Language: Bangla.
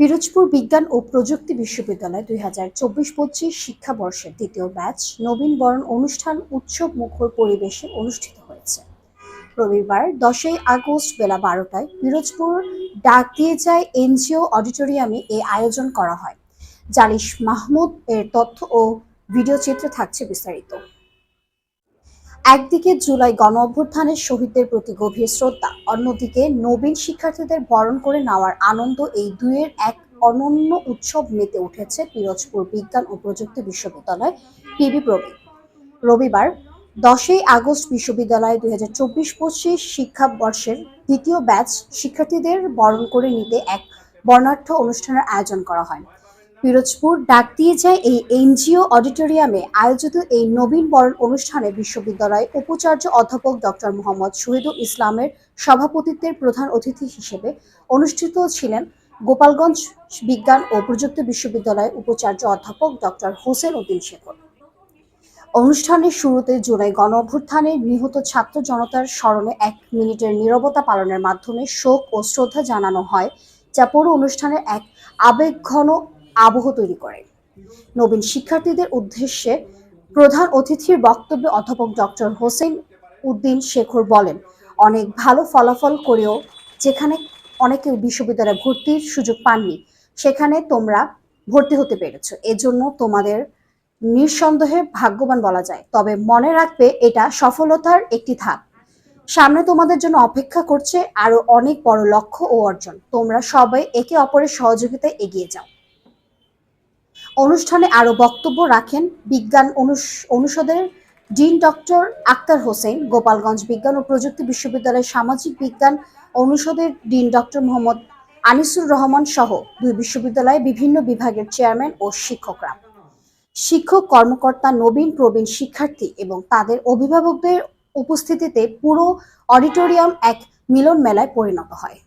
পিরোজপুর বিজ্ঞান ও প্রযুক্তি বিশ্ববিদ্যালয় দুই হাজার চব্বিশ পঁচিশ শিক্ষাবর্ষের দ্বিতীয় ব্যাচ নবীন বরণ অনুষ্ঠান উৎসব মুখর পরিবেশে অনুষ্ঠিত হয়েছে। রবিবার দশই আগস্ট বেলা বারোটায় পিরোজপুর ডাক দিয়ে যায় এনজিও অডিটোরিয়ামে এ আয়োজন করা হয়। জালিশ মাহমুদ এর তথ্য ও ভিডিও চিত্রে থাকছে বিস্তারিত। একদিকে জুলাই গণ অভ্যুত্থানের শহীদদের প্রতি গভীর শ্রদ্ধা, অন্যদিকে নবীন শিক্ষার্থীদের বরণ করে নেওয়ার আনন্দ এই দুয়ের এক অনন্য উৎসব মেতে উঠেছে পিরোজপুর বিজ্ঞান ও প্রযুক্তি বিশ্ববিদ্যালয় পিবি প্রবি রবিবার দশই আগস্ট বিশ্ববিদ্যালয় দুই হাজার চব্বিশ পঁচিশ শিক্ষাবর্ষের দ্বিতীয় ব্যাচ শিক্ষার্থীদের বরণ করে নিতে এক বর্ণাঢ্য অনুষ্ঠানের আয়োজন করা হয়। পিরোজপুর ডাক দিয়ে যায় এই এনজিও অডিটোরিয়ামে আয়োজিত এই নবীন বরণ অনুষ্ঠানে বিশ্ববিদ্যালয়ের উপাচার্য অধ্যাপক ডক্টর মোহাম্মদ শহীদুল ইসলামের সভাপতিত্বের প্রধান অতিথি হিসেবে অনুষ্ঠিত ছিলেন গোপালগঞ্জ বিজ্ঞান ও প্রযুক্তি বিশ্ববিদ্যালয়ের উপাচার্য অধ্যাপক ডক্টর হোসেন উদ্দিন শেখর। অনুষ্ঠানের শুরুতে জুলাই গণ অভ্যুত্থানে নিহত ছাত্র জনতার স্মরণে এক মিনিটের নীরবতা পালনের মাধ্যমে শোক ও শ্রদ্ধা জানানো হয়, যা পুরো অনুষ্ঠানের এক আবেগঘন আবহ তৈরি করে নবীন শিক্ষার্থীদের উদ্দেশ্যে প্রধান অতিথির বক্তব্যে অধ্যাপক ডক্টর হোসেন উদ্দিন শেখর বলেন, অনেক ভালো ফলাফল করেও যেখানে অনেকে বিশ্ববিদ্যালয়ে ভর্তির সুযোগ পাননি, সেখানে তোমরা ভর্তি হতে পেরেছ। এজন্য তোমাদের নিঃসন্দেহে ভাগ্যবান বলা যায়। তবে মনে রাখবে, এটা সফলতার একটি ধাপ। সামনে তোমাদের জন্য অপেক্ষা করছে আরও অনেক বড় লক্ষ্য ও অর্জন। তোমরা সবাই একে অপরের সহযোগিতায় এগিয়ে যাও। অনুষ্ঠানে আরও বক্তব্য রাখেন বিজ্ঞান অনুষ- অনুষদের ডিন ডক্টর আক্তার হোসেন, গোপালগঞ্জ বিজ্ঞান ও প্রযুক্তি বিশ্ববিদ্যালয়ের সামাজিক বিজ্ঞান অনুষদের ডিন ডক্টর মোহাম্মদ আনিসুর রহমান সহ দুই বিশ্ববিদ্যালয়ে বিভিন্ন বিভাগের চেয়ারম্যান ও শিক্ষকরা। শিক্ষক, কর্মকর্তা, নবীন, প্রবীণ শিক্ষার্থী এবং তাদের অভিভাবকদের উপস্থিতিতে পুরো অডিটোরিয়াম এক মিলন মেলায় পরিণত হয়।